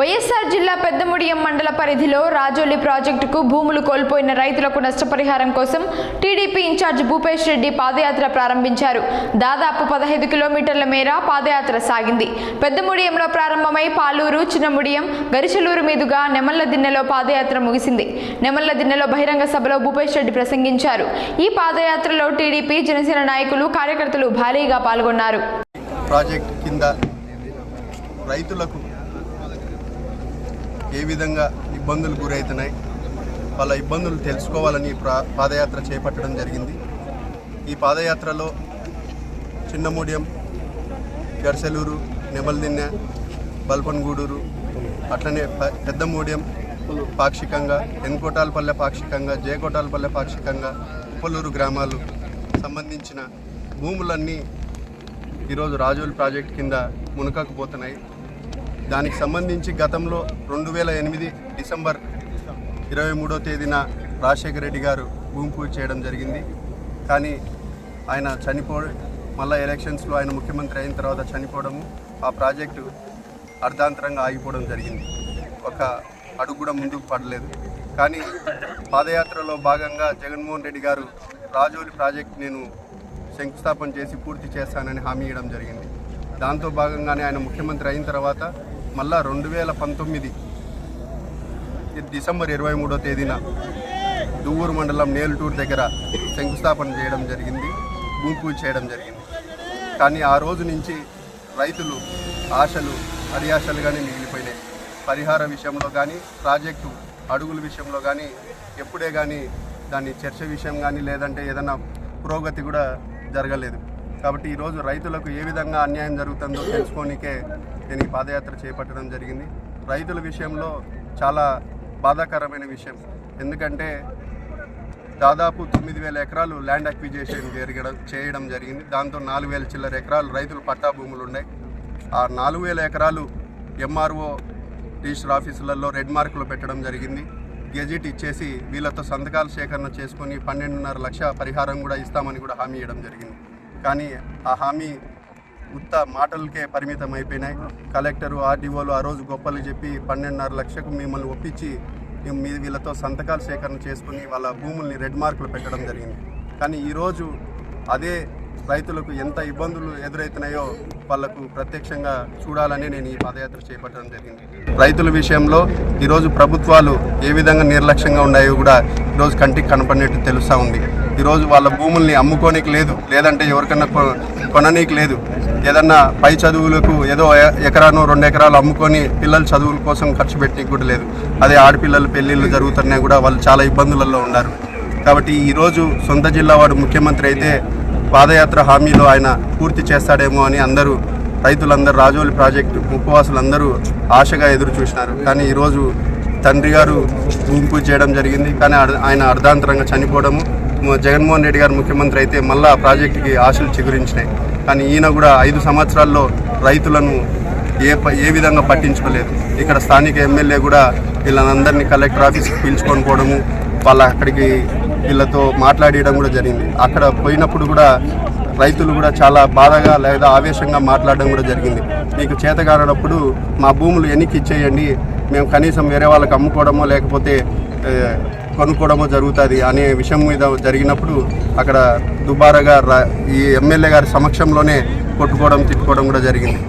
వైఎస్ఆర్ జిల్లా పెద్దముడియం మండల పరిధిలో రాజోలి ప్రాజెక్టుకు భూములు కోల్పోయిన రైతులకు నష్టపరిహారం కోసం టీడీపీ ఇన్ఛార్జ్ భూపేష్ రెడ్డి పాదయాత్ర ప్రారంభించారు. దాదాపు పదహైదు కిలోమీటర్ల మేర పాదయాత్ర సాగింది. పెద్దముడియంలో ప్రారంభమై పాలూరు చిన్నముడియం గరిచెలూరు మీదుగా నెమల్ల దిన్నెలో పాదయాత్ర ముగిసింది. నెమల్ల దిన్నెలో బహిరంగ సభలో భూపేష్ రెడ్డి ప్రసంగించారు. ఈ పాదయాత్రలో టీడీపీ జనసేన నాయకులు కార్యకర్తలు భారీగా పాల్గొన్నారు. ప్రాజెక్ట్ కింద రైతులకు ఏ విధంగా ఇబ్బందులు గురవుతున్నాయి వాళ్ళ ఇబ్బందులు తెలుసుకోవాలని పాదయాత్ర చేపట్టడం జరిగింది. ఈ పాదయాత్రలో చిన్నమూడియం గర్సెలూరు నెమల్దిన్నె బల్పన్గూడూరు అట్లనే పెద్ద మూడియం పాక్షికంగా ఎన్కోటాలపల్లె పాక్షికంగా జయకోటాలపల్లె పాక్షికంగా ఉప్పలూరు గ్రామాలు సంబంధించిన భూములన్నీ ఈరోజు రాజుల ప్రాజెక్ట్ కింద మునకకపోతున్నాయి దానికి సంబంధించి గతంలో రెండు వేల ఎనిమిది డిసెంబర్ ఇరవై మూడో తేదీన రాజశేఖర రెడ్డి గారు భూమి పూజ చేయడం జరిగింది. కానీ ఆయన చనిపో మళ్ళీ ఎలక్షన్స్లో ఆయన ముఖ్యమంత్రి అయిన తర్వాత చనిపోవడము ఆ ప్రాజెక్టు అర్ధాంతరంగా ఆగిపోవడం జరిగింది. ఒక అడుగు కూడా ముందుకు పడలేదు. కానీ పాదయాత్రలో భాగంగా జగన్మోహన్ రెడ్డి గారు రాజోలి ప్రాజెక్ట్ నేను శంకుస్థాపన చేసి పూర్తి చేస్తానని హామీ ఇవ్వడం జరిగింది. దాంతో భాగంగానే ఆయన ముఖ్యమంత్రి అయిన తర్వాత మళ్ళా రెండు వేల పంతొమ్మిది డిసెంబర్ ఇరవై మూడో తేదీన దువ్వూరు మండలం నేలుటూరు దగ్గర శంకుస్థాపన చేయడం జరిగింది భూమి పూజ చేయడం జరిగింది. కానీ ఆ రోజు నుంచి రైతులు ఆశలు అడియాశలుగానే మిగిలిపోయినాయి. పరిహార విషయంలో కానీ ప్రాజెక్టు అడుగుల విషయంలో కానీ ఎప్పుడే కానీ దాన్ని చర్చ విషయం కానీ లేదంటే ఏదైనా పురోగతి కూడా జరగలేదు. కాబట్టి ఈరోజు రైతులకు ఏ విధంగా అన్యాయం జరుగుతుందో తెలుసుకోనికే నేను ఈ పాదయాత్ర చేపట్టడం జరిగింది. రైతుల విషయంలో చాలా బాధాకరమైన విషయం. ఎందుకంటే దాదాపు తొమ్మిది వేల ఎకరాలు ల్యాండ్ అక్విజేషన్ జరగడం చేయడం జరిగింది. దాంతో నాలుగు వేల చిల్లర ఎకరాలు రైతులు పట్టా భూములు ఉన్నాయి. ఆ నాలుగు వేల ఎకరాలు ఎంఆర్ఓ రిజిస్టర్ ఆఫీసులలో రెడ్ మార్కులు పెట్టడం జరిగింది. గెజిట్ ఇచ్చేసి వీళ్ళతో సంతకాల సేకరణ చేసుకొని పన్నెండున్నర లక్ష పరిహారం కూడా ఇస్తామని కూడా హామీ ఇవ్వడం జరిగింది. కానీ ఆ హామీ ఉత్త మాటలకే పరిమితం అయిపోయినాయి. కలెక్టరు ఆర్డీఓలు ఆ రోజు గొప్పలు చెప్పి పన్నెండున్నర లక్షకు మిమ్మల్ని ఒప్పించి మీ వీళ్ళతో సంతకాలు సేకరణ చేసుకుని వాళ్ళ భూముల్ని రెడ్ మార్కులు పెట్టడం జరిగింది. కానీ ఈరోజు అదే రైతులకు ఎంత ఇబ్బందులు ఎదురవుతున్నాయో వాళ్ళకు ప్రత్యక్షంగా చూడాలని నేను ఈ పాదయాత్ర చేపట్టడం జరిగింది. రైతుల విషయంలో ఈరోజు ప్రభుత్వాలు ఏ విధంగా నిర్లక్ష్యంగా ఉన్నాయో కూడా ఈరోజు కంటికి కనపడినట్టు తెలుస్తూ ఉంది. ఈరోజు వాళ్ళ భూముల్ని అమ్ముకోనికి లేదు. లేదంటే ఎవరికన్నా కొననీకి లేదు. ఏదన్నా పై చదువులకు ఏదో ఎ- ఎకరాను రెండు ఎకరాలు అమ్ముకొని పిల్లల చదువుల కోసం ఖర్చు పెట్టి కూడా లేదు. అదే ఆడపిల్లల పెళ్ళిళ్ళు జరుగుతున్నాయి కూడా వాళ్ళు చాలా ఇబ్బందులలో ఉన్నారు. కాబట్టి ఈరోజు సొంత జిల్లా వాడు ముఖ్యమంత్రి అయితే పాదయాత్ర హామీలో ఆయన పూర్తి చేస్తాడేమో అని అందరూ రైతులందరూ రాజోలి ప్రాజెక్టు ఉపవాసులందరూ ఆశగా ఎదురు చూసినారు. కానీ ఈరోజు తండ్రి గారు భూమి పూజ చేయడం జరిగింది. కానీ అర్- ఆయన అర్ధాంతరంగా చనిపోవడము జగన్మోహన్ రెడ్డి గారు ముఖ్యమంత్రి అయితే మళ్ళా ప్రాజెక్టుకి ఆశలు చిగురించినాయి. కానీ ఈయన కూడా ఐదు సంవత్సరాల్లో రైతులను ఏ ప- ఏ విధంగా పట్టించుకోలేదు. ఇక్కడ స్థానిక ఎమ్మెల్యే కూడా వీళ్ళందరినీ కలెక్టర్ ఆఫీస్కి పిలుచుకొని పోవడము వాళ్ళ అక్కడికి వీళ్ళతో మాట్లాడడం కూడా జరిగింది. అక్కడ పోయినప్పుడు కూడా రైతులు కూడా చాలా బాధగా లేదా ఆవేశంగా మాట్లాడడం కూడా జరిగింది. మీకు చేతగానప్పుడు మా భూములు ఎన్నికి ఇచ్చేయండి మేము కనీసం వేరే వాళ్ళకి అమ్ముకోవడమో లేకపోతే కొనుక్కోవడము జరుగుతుంది అనే విషయం మీద జరిగినప్పుడు అక్కడ దుబారాగా ఈ ఎమ్మెల్యే గారి సమక్షంలోనే కొట్టుకోవడం తిట్టుకోవడం కూడా జరిగింది.